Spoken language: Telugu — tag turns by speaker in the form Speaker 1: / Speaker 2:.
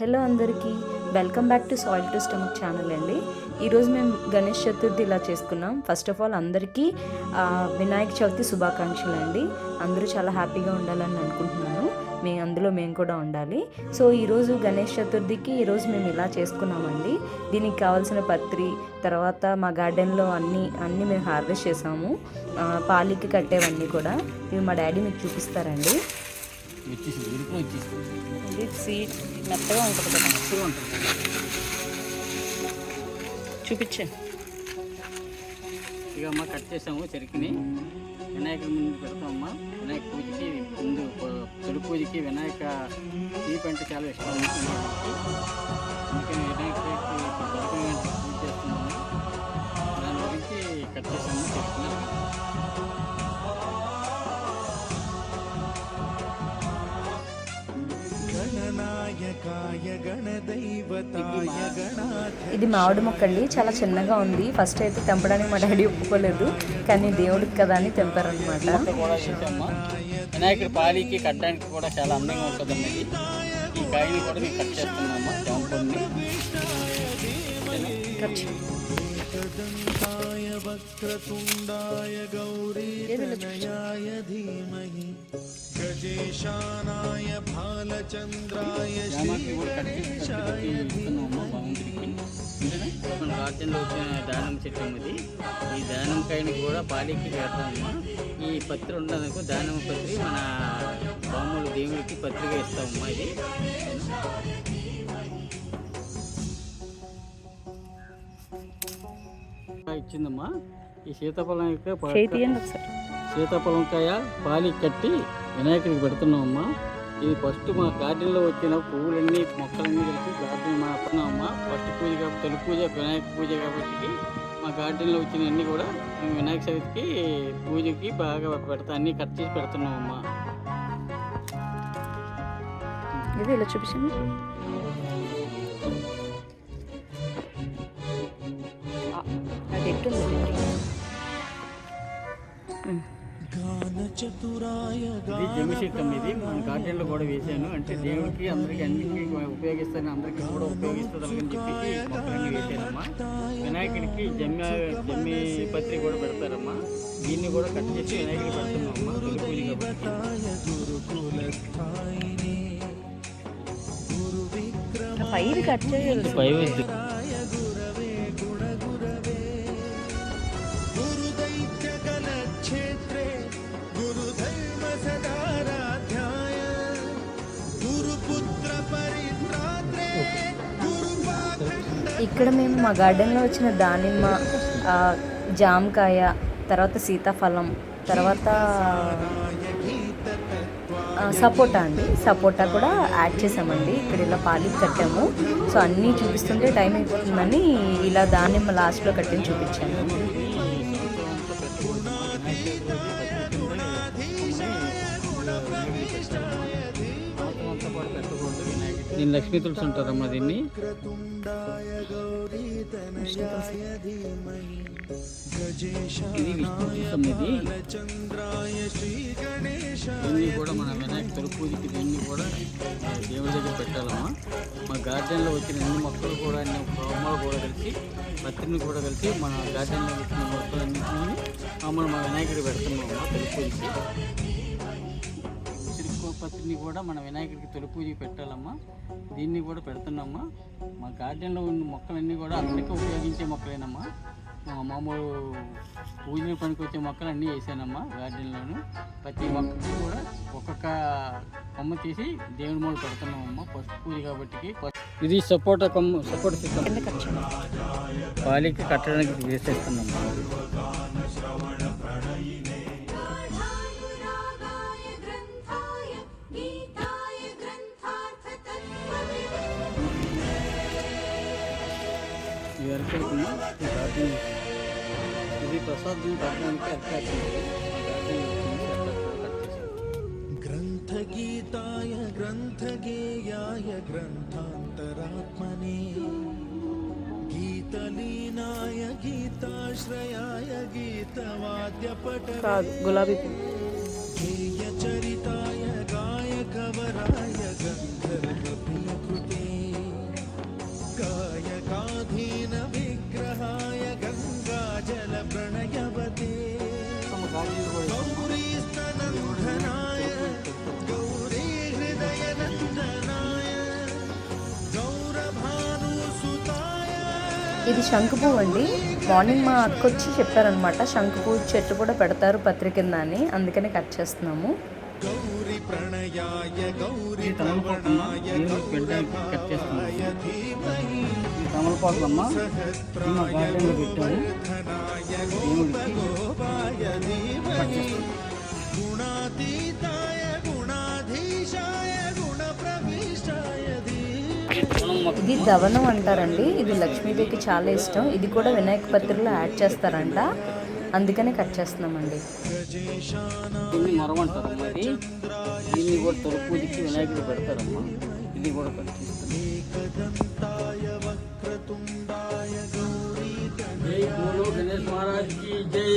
Speaker 1: హలో అందరికీ welcome back to soil to stomach channel అండి. ఈరోజు మేము గణేష్ చతుర్థి ఇలా చేసుకున్నాం. ఫస్ట్ ఆఫ్ ఆల్ అందరికీ వినాయక చవితి శుభాకాంక్షలు అండి. అందరూ చాలా హ్యాపీగా ఉండాలని అనుకుంటున్నాను. మే అందులో మేము కూడా ఉండాలి. సో ఈరోజు గణేష్ చతుర్థికి ఈరోజు మేము ఇలా చేసుకున్నామండి. దీనికి కావాల్సిన పత్రి తర్వాత మా గార్డెన్లో అన్నీ అన్నీ మేము హార్వెస్ట్ చేసాము. పాలికి కట్టేవన్నీ కూడా. ఇవి మా డాడీ మీకు చూపిస్తారండి.
Speaker 2: వచ్చేసింది వచ్చేసింది
Speaker 1: ఇది సీడ్ మెత్తగా ఉంటుంది కదా.
Speaker 2: మంచిగా ఉంటుంది.
Speaker 1: చూపించండి
Speaker 2: ఇక అమ్మ కట్ చేసాము చెరుకుని. వినాయకుడి ముందు పెడతామమ్మా. వినాయక పూజకి ముందు తొలి పూజకి వినాయక దీపం అంటే చాలా ఇష్టం. అందుకని చెరుకుని పూజ చేస్తున్నాము. దాని గురించి కట్ చేసాము చెరుకుని
Speaker 1: ఇది మామిడి మొక్క అండి. చాలా చిన్నగా ఉంది. ఫస్ట్ అయితే తెంపడానికి మా డాడీ ఒప్పుకోలేదు. కానీ దేవుడికి కదా అని తెంపారనమాట
Speaker 2: వినాయకుడి పాలికి కట్టడానికి కూడా చాలా అందంగా ఉంటుంది అన్నది ఈ కాయని కూడా మేము కట్
Speaker 3: వక్రతుండాయ గౌరీతనయాయ ధీమహి. గజేశానాయ బాలచంద్రాయ
Speaker 2: బాగుంటుంది మన గార్డెన్లో వచ్చిన దానం చెట్టు ఇది. ఈ దానంకాయని కూడా పాలికి పెడతామమ్మా ఈ పత్రి ఉండదనుకో దానం పత్రి మన బామ్మలు దేవుడికి పత్రిక ఇస్తామమ్మా ఇది. ఇచ్చిందమ్మా. ఈ సీతాఫలం యొక్క
Speaker 1: సీతాఫలం
Speaker 2: కాయ పాలి కట్టి వినాయకుడికి పెడుతున్నామమ్మా. ఇది ఫస్ట్ మా గార్డెన్లో వచ్చిన పువ్వులన్నీ మొక్కలన్నీ కలిసి గార్డెన్ మా అమ్మా ఫస్ట్ పూజ కాబట్టి తొలి పూజ వినాయక పూజ కాబట్టి మా గార్డెన్లో వచ్చిన అన్నీ కూడా మేము వినాయక చవితికి పూజకి బాగా పెడతా అన్నీ కట్ చేసి పెడుతున్నామమ్మా.
Speaker 1: ఇది ఇలా చూపించండి.
Speaker 2: ఇది జమ్మి చెట్టు అమ్మ ఇది. మన గార్డెన్లో కూడా వేసాను అంటే దేవుడికి అందరికి అన్నిటికీ ఉపయోగిస్తాను. అందరికీ కూడా మొక్కలన్నీ వేసానమ్మా వినాయకుడికి జమ్మి జమ్మి పత్రి కూడా పెడతారమ్మా. దీన్ని కూడా కట్ చేసి వినాయకుడికి పెడుతున్నామమ్మా. తొలి కాబట్టి.
Speaker 1: పైది కట్ చేయాలి.
Speaker 2: పై వద్దు.
Speaker 1: ఇక్కడ మేము మా గార్డెన్లో వచ్చిన దానిమ్మ జామకాయ తర్వాత సీతాఫలం తర్వాత సపోటా అండి. సపోటా కూడా యాడ్ చేసామండి. ఇక్కడ ఇలా పాలికి కట్టాము. సో అన్నీ చూపిస్తుంటే టైం అయిపోతుందని ఇలా దానిమ్మ లాస్ట్లో కట్టిన చూపించాను.
Speaker 2: దీన్ని లక్ష్మీ తులసి ఉంటారమ్మా దీన్ని. ఇది విష్ణు తులసం ఇది. దీన్ని కూడా మన వినాయక తొలి పూజకి దీన్ని కూడా దేవుడి దగ్గర పెట్టాలమ్మా. మా గార్డెన్లో వచ్చిన అన్ని మొక్కలు కూడా అన్ని బొమ్మలు కూడా కలిసి పత్రిని కూడా కలిసి మన గార్డెన్లో వచ్చిన మొక్కలన్నింటినీ మమ్మల్ని మా వినాయకుడికి పెడుతున్నామమ్మా తొలి పూజకి. పత్రిని కూడా మన వినాయకుడికి తొలి పూజకి పెట్టాలమ్మా. దీన్ని కూడా పెడుతున్నామ్మా మా గార్డెన్లో ఉన్న మొక్కలన్నీ కూడా అందరికీ ఉపయోగించే మొక్కలేనమ్మా. మా మామూలు పూజలు పనికి వచ్చే మొక్కలు అన్నీ వేసానమ్మా గార్డెన్లోను. ప్రతి మొక్కకి కూడా ఒక్కొక్క కొమ్మ తీసి దేవుడి మూడు పెడుతున్నామమ్మా. ఫస్ట్ పూజ కాబట్టి ఇది సపోటా కొమ్మ సపోటా సిస్టమ్ పాలికి కట్టడానికి వేసేస్తున్నామ్మా
Speaker 3: ग्रंथीताय ग्रंथ गेयाय ग्रंथांमने
Speaker 1: गीतलीनाय गीताश्रयाय गीतवाद्यपट
Speaker 3: गुलाबी चरिताय गायकवराय गङ्ग
Speaker 1: ఇది శంకు పువ్వు అండి. మార్నింగ్ మా అక్క వచ్చి చెప్పారనమాట. శంకు పువ్వు చెట్టు కూడా పెడతారు పత్రి కింద అని. అందుకని కట్ చేస్తున్నాము.
Speaker 3: గార్డెన్లో పెట్టాము. దేవుడికి
Speaker 1: ఇది దవనం అంటారండి. ఇది లక్ష్మీదేవికి చాలా ఇష్టం. ఇది కూడా వినాయక పత్రిలో యాడ్ చేస్తారంట. అందుకనే కట్ చేస్తున్నామండి.
Speaker 3: ఇది దీన్ని కూడా తొలి పూజకి వినాయకుడు పెడతారమ్మా. ఇది కూడా కట్ జై గణేష్ మహారాజ్కి జై.